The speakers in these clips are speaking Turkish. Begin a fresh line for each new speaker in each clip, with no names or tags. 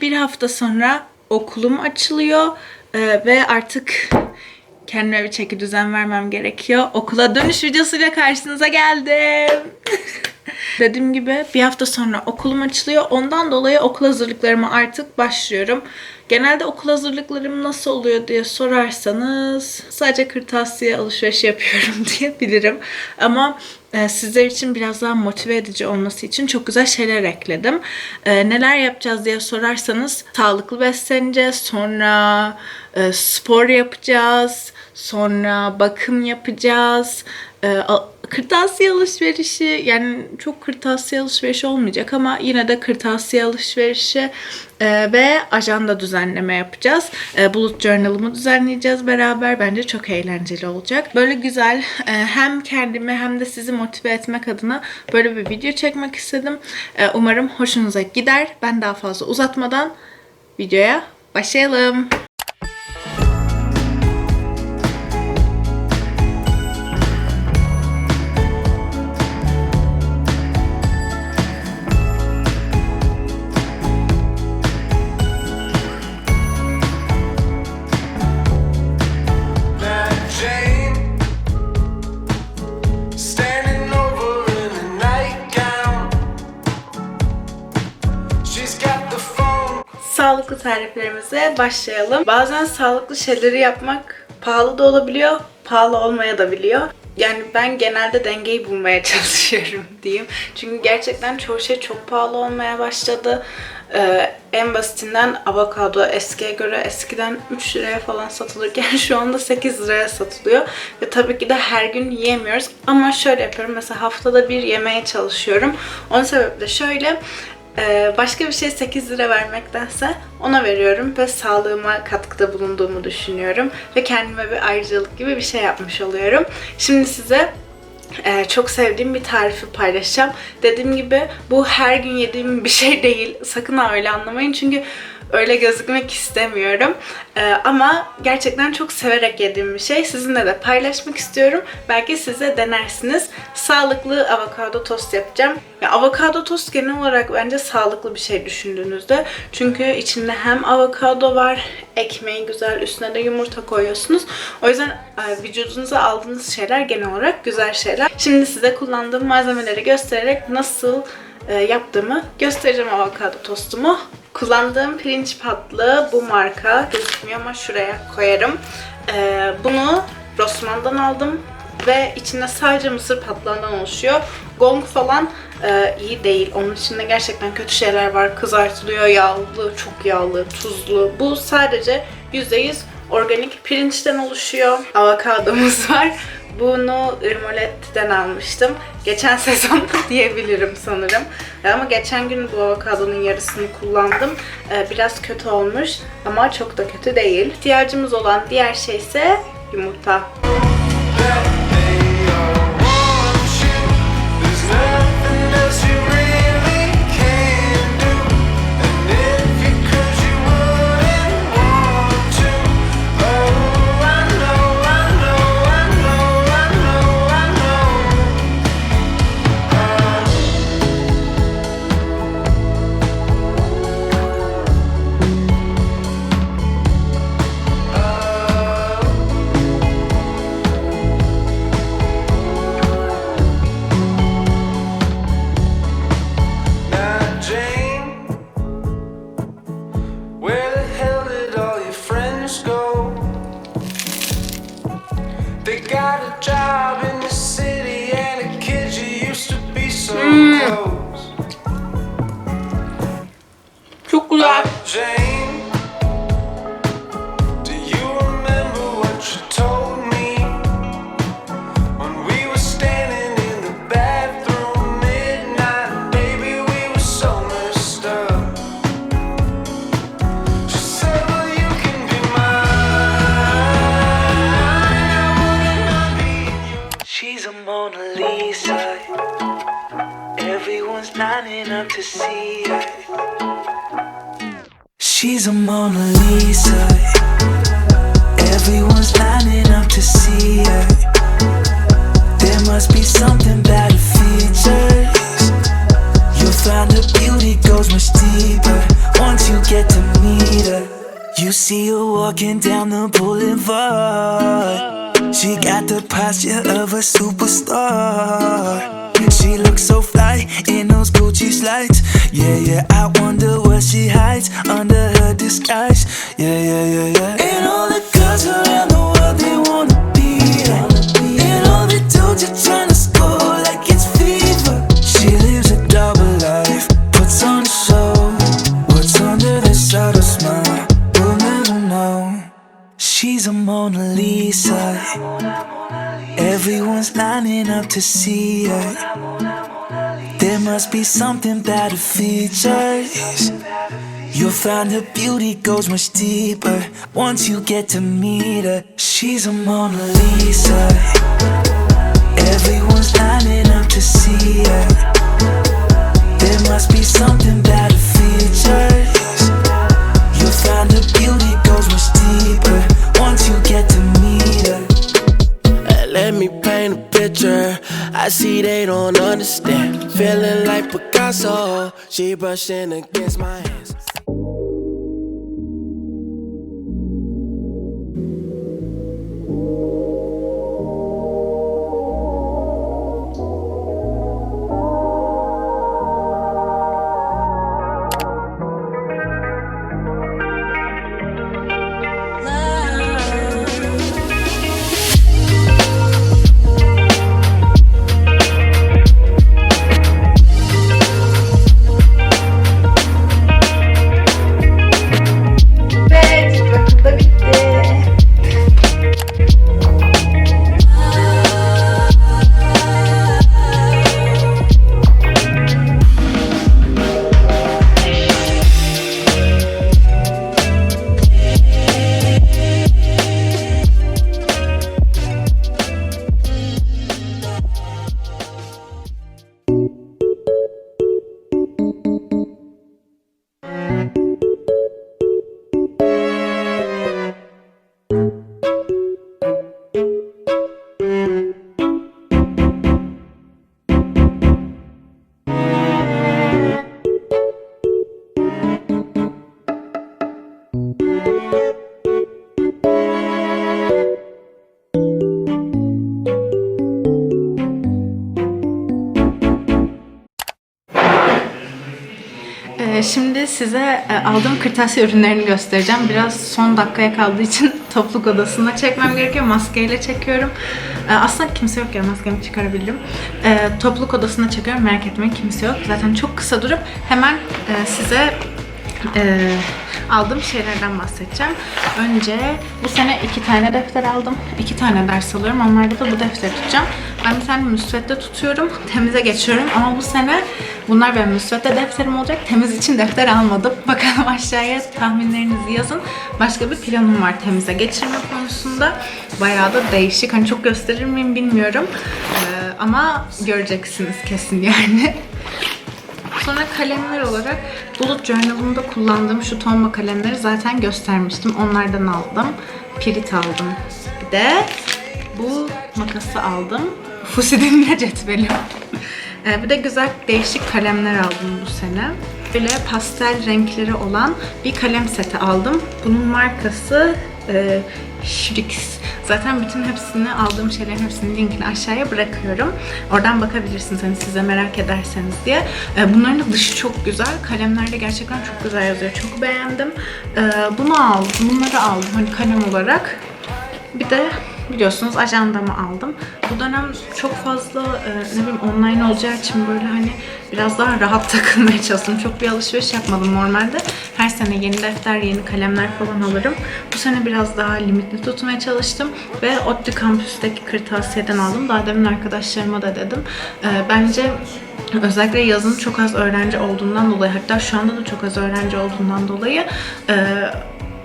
Bir hafta sonra okulum açılıyor Ee, ve artık kendime bir çeki düzen vermem gerekiyor. Okula dönüş videosuyla karşınıza geldim. Dediğim gibi bir hafta sonra okulum açılıyor. Ondan dolayı okul hazırlıklarıma artık başlıyorum. Genelde okul hazırlıklarım nasıl oluyor diye sorarsanız sadece kırtasiye alışveriş yapıyorum diyebilirim. Ama e, sizler için biraz daha motive edici olması için çok güzel şeyler ekledim. E, neler yapacağız diye sorarsanız sağlıklı besleneceğiz, sonra e, spor yapacağız, sonra bakım yapacağız. Kırtasiye alışverişi yani çok kırtasiye alışverişi olmayacak ama yine de kırtasiye alışverişi e, ve ajanda düzenleme yapacağız. E, Bulut Journal'ımı düzenleyeceğiz beraber. Bence çok eğlenceli olacak. Böyle güzel e, hem kendimi hem de sizi motive etmek adına böyle bir video çekmek istedim. E, umarım hoşunuza gider. Ben daha fazla uzatmadan videoya başlayalım. Sağlıklı tariflerimize başlayalım. Bazen sağlıklı şeyleri yapmak pahalı da olabiliyor, pahalı olmaya da biliyor. Yani ben genelde dengeyi bulmaya çalışıyorum diyeyim. Çünkü gerçekten çoğu şey çok pahalı olmaya başladı. Ee, en basitinden avokado eskiye göre eskiden 3 liraya falan satılırken şu anda 8 liraya satılıyor. Ve tabii ki de her gün yiyemiyoruz. Ama şöyle yapıyorum. Mesela haftada bir yemeye çalışıyorum. Onun sebebi de şöyle. Ee, başka bir şey 8 lira vermektense ona veriyorum ve sağlığıma katkıda bulunduğumu düşünüyorum ve kendime bir ayrıcalık gibi bir şey yapmış oluyorum. Şimdi size e, çok sevdiğim bir tarifi paylaşacağım. Dediğim gibi bu her gün yediğim bir şey değil. Sakın öyle anlamayın çünkü öyle gözükmek istemiyorum. Ee, ama gerçekten çok severek yediğim bir şey. Sizinle de paylaşmak istiyorum. Belki siz de denersiniz. Sağlıklı avokado tost yapacağım. Ya avokado tost genel olarak bence sağlıklı bir şey düşündüğünüzde. Çünkü içinde hem avokado var, ekmeği güzel, üstüne de yumurta koyuyorsunuz. O yüzden e, vücudunuza aldığınız şeyler genel olarak güzel şeyler. Şimdi size kullandığım malzemeleri göstererek nasıl e, yaptığımı göstereceğim avokado tostumu. Kullandığım pirinç patlı bu marka gözükmüyor ama şuraya koyarım. E, bunu Rossmann'dan aldım ve içinde sadece mısır patlağından oluşuyor. Gong falan e, iyi değil. Onun içinde gerçekten kötü şeyler var. Kızartılıyor, yağlı, çok yağlı, tuzlu. Bu sadece %100 organik pirinçten oluşuyor. Avokadomuz var. Bunu Irmoletti'den almıştım. Geçen sezon diyebilirim sanırım. Ama geçen gün bu avokadonun yarısını kullandım. Ee, Biraz kötü olmuş ama çok da kötü değil. İhtiyacımız olan diğer şey ise yumurta.
That Mona Lisa. Everyone's lining up to see her.
She's a Mona Lisa. Everyone's lining up to see her. There must be something about her features. You'll find her beauty goes much deeper once you get to meet her. You see her walking down the boulevard. She got the posture of a superstar. She looks so fly in those Gucci slides. Yeah, yeah, I wonder what she hides under her disguise. Yeah, yeah, yeah, yeah. And all lining up to see her. There must be something about her features. You'll find her beauty goes much deeper once you get to meet her. She's a Mona Lisa. Everyone's lining up to see her. There must be something about her features. You'll find her beauty
They don't understand. Feeling like Picasso. She brushing against my hands.
Size e, aldığım kırtasiye ürünlerini göstereceğim. Biraz son dakikaya kaldığı için topluluk odasında çekmem gerekiyor. Maskeyle çekiyorum. Ee, Aslında kimse yok ya maskemi çıkarabilirim. Ee, Topluluk odasında çekiyorum. Merak etmeyin kimse yok. Zaten çok kısa durup hemen e, size e, aldığım şeylerden bahsedeceğim. Önce bu sene iki tane defter aldım. iki tane ders alıyorum. Onlarda da bu defteri tutacağım. Ben bir tane müsvedde tutuyorum. Temize geçiyorum. Ama bu sene bunlar benim müsvedde defterim olacak. Temiz için defter almadım. Bakalım aşağıya tahminlerinizi yazın. Başka bir planım var temize geçirme konusunda. Bayağı da değişik. Hani çok gösterir miyim bilmiyorum. Ee, ama göreceksiniz kesin yani. Sonra kalemler olarak Bullet Journal'ımda kullandığım şu tomba kalemleri zaten göstermiştim. Onlardan aldım. Pirit aldım. Bir de bu makası aldım. Fusidin'le cetvelim. Ee, bir de güzel değişik kalemler aldım bu sene. Böyle pastel renkleri olan bir kalem seti aldım. Bunun markası e, Shrix. Zaten bütün hepsini aldığım şeylerin hepsinin linkini aşağıya bırakıyorum. Oradan bakabilirsiniz hani size merak ederseniz diye. Ee, bunların da dışı çok güzel. Kalemler de gerçekten çok güzel yazıyor. Çok beğendim. Ee, bunu aldım. Bunları aldım hani kalem olarak. Bir de biliyorsunuz ajandamı aldım. Bu dönem çok fazla e, ne bileyim online olacağı için böyle hani biraz daha rahat takılmaya çalıştım. Çok bir alışveriş yapmadım normalde. Her sene yeni defter, yeni kalemler falan alırım. Bu sene biraz daha limitli tutmaya çalıştım. Ve ODTÜ kampüsteki kırtasiyeden aldım. Daha demin arkadaşlarıma da dedim. E, bence özellikle yazın çok az öğrenci olduğundan dolayı hatta şu anda da çok az öğrenci olduğundan dolayı e,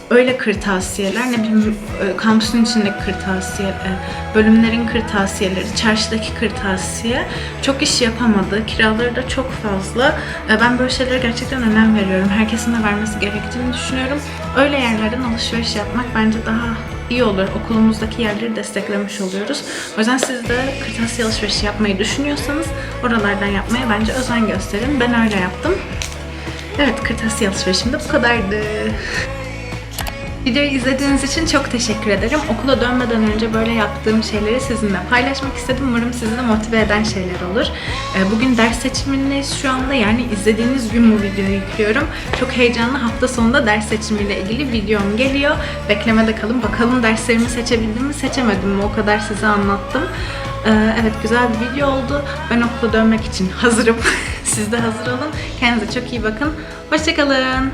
öyle kırtasiyeler, ne bileyim e, kampüsün içindeki kırtasiye, e, bölümlerin kırtasiyeleri, çarşıdaki kırtasiye çok iş yapamadı. Kiraları da çok fazla. E, Ben böyle şeylere gerçekten önem veriyorum. Herkesin de vermesi gerektiğini düşünüyorum. Öyle yerlerden alışveriş yapmak bence daha iyi olur. Okulumuzdaki yerleri desteklemiş oluyoruz. O yüzden siz de kırtasiye alışverişi yapmayı düşünüyorsanız oralardan yapmaya bence özen gösterin. Ben öyle yaptım. Evet, kırtasiye alışverişim de bu kadardı. Videoyu izlediğiniz için çok teşekkür ederim. Okula dönmeden önce böyle yaptığım şeyleri sizinle paylaşmak istedim. Umarım sizi de motive eden şeyler olur. Ee, Bugün ders seçimindeyiz şu anda. Yani izlediğiniz gün bu videoyu yüklüyorum. Çok heyecanlı. Hafta sonunda ders seçimiyle ilgili videom geliyor. Beklemede kalın. Bakalım derslerimi seçebildim mi, seçemedim mi? O kadar size anlattım. Ee, Evet güzel bir video oldu. Ben okula dönmek için hazırım. Siz de hazır olun. Kendinize çok iyi bakın. Hoşçakalın.